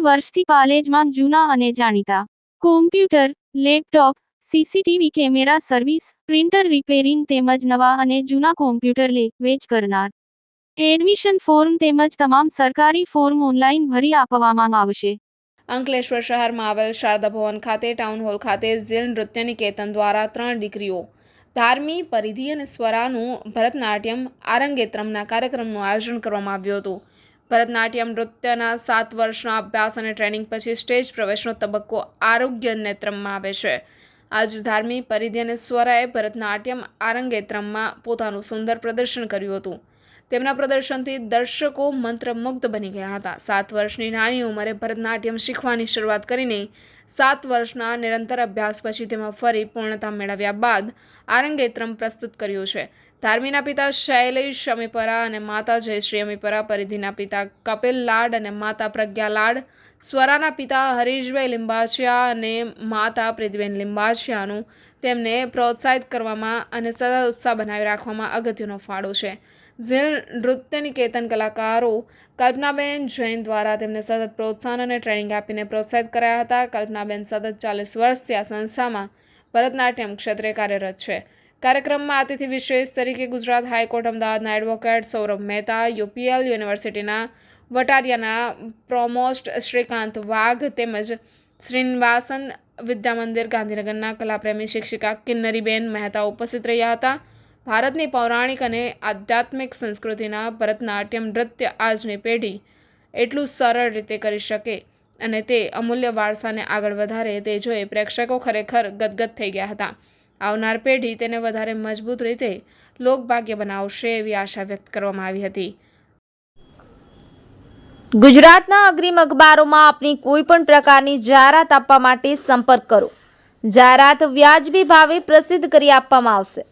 વર્ષથી પાલેજમાં જૂના અને જાણીતા. Computer, laptop, CCTV camera service, printer repairing તેમજ નવા અને જૂના કોમ્પ્યુટર લે, વેચ કરનાર. એડમિશન ફોર્મ તેમજ તમામ સરકારી ફોર્મ ઓનલાઈન ભરી આપવામાં આવશે. અંકલેશ્વર શહેરમાં આવેલ શારદા ભવન ખાતે, ટાઉન હોલ ખાતે ઝીલ નૃત્ય નિકેતન દ્વારા ત્રણ દીકરીઓ. ધાર્મી પરિધિ અને સ્વરાનું ભરતનાટ્યમ, આરંગેત્રમના કાર્યક્રમનું આયોજન કરવામાં આવ્યું હતું. ભરતનાટ્યમ નૃત્યના સાત વર્ષના અભ્યાસ અને ટ્રેનિંગ પછી સ્ટેજ પ્રવેશનો તબક્કો આરોગ્ય નેત્રમમાં આવે છે. આજ ધાર્મિક પરિધિ અને સ્વરાએ ભરતનાટ્યમ આરંગેત્રમમાં પોતાનું સુંદર પ્રદર્શન કર્યું હતું. તેમના પ્રદર્શનથી દર્શકો મંત્રમુગ્ધ બની ગયા હતા. સાત વર્ષની નાની ઉંમરે ભરતનાટ્યમ શીખવાની શરૂઆત કરીને સાત વર્ષના નિરંતર અભ્યાસ પછી તેમાં ફરી પૂર્ણતા મેળવ્યા બાદ આરંગેત્રમ પ્રસ્તુત કર્યું છે. ધાર્મીના પિતા શૈલેષ અમીપરા અને માતા જયશ્રી અમીપરા પરિધિના પિતા કપિલ લાડ અને માતા પ્રજ્ઞા લાડ સ્વરાના પિતા હરીશભાઈ લિંબાચિયા અને માતા પ્રીતિબેન લિંબાચિયાનું તેમને પ્રોત્સાહિત કરવામાં અને સદા ઉત્સાહ બનાવી રાખવામાં અગત્યનો ફાળો છે. ઝીલ નૃત્ય નિકેતન કલાકારો કલ્પનાબેન જૈન દ્વારા તેમને સતત પ્રોત્સાહન અને ટ્રેનિંગ આપીને પ્રોત્સાહિત કરાયા હતા. કલ્પનાબેન સતત ચાલીસ વર્ષથી આ સંસ્થામાં ભરતનાટ્યમ ક્ષેત્રે કાર્યરત છે. કાર્યક્રમમાં અતિથિ વિશેષ તરીકે ગુજરાત હાઈકોર્ટ, અમદાવાદના એડવોકેટ સૌરભ મહેતા, યુપીએલ યુનિવર્સિટીના વટારિયાના પ્રોમોસ્ટ શ્રીકાંત વાઘ તેમજ શ્રીનિવાસન વિદ્યામંદિર ગાંધીનગરના કલાપ્રેમી શિક્ષિકા કિન્નરીબેન મહેતા ઉપસ્થિત રહ્યા હતા. ભારતની પૌરાણિક અને આધ્યાત્મિક સંસ્કૃતિના ભરતનાટ્યમ નૃત્ય આજની પેઢી એટલું સરળ રીતે કરી શકે અને તે અમૂલ્ય વારસાને આગળ વધારે તે જોઈ પ્રેક્ષકો ખરેખર ગદગદ થઈ ગયા હતા. આવનાર પેઢી તેને વધારે મજબૂત રીતે લોકભાગ્ય બનાવશે એવી આશા વ્યક્ત કરવામાં આવી હતી. ગુજરાતના અગ્રીમ અખબારોમાં આપની કોઈ પણ પ્રકારની જાહેરાત આપવા માટે સંપર્ક કરો. જાહેરાત વ્યાજબી ભાવે પ્રસિદ્ધ કરી આપવામાં આવશે.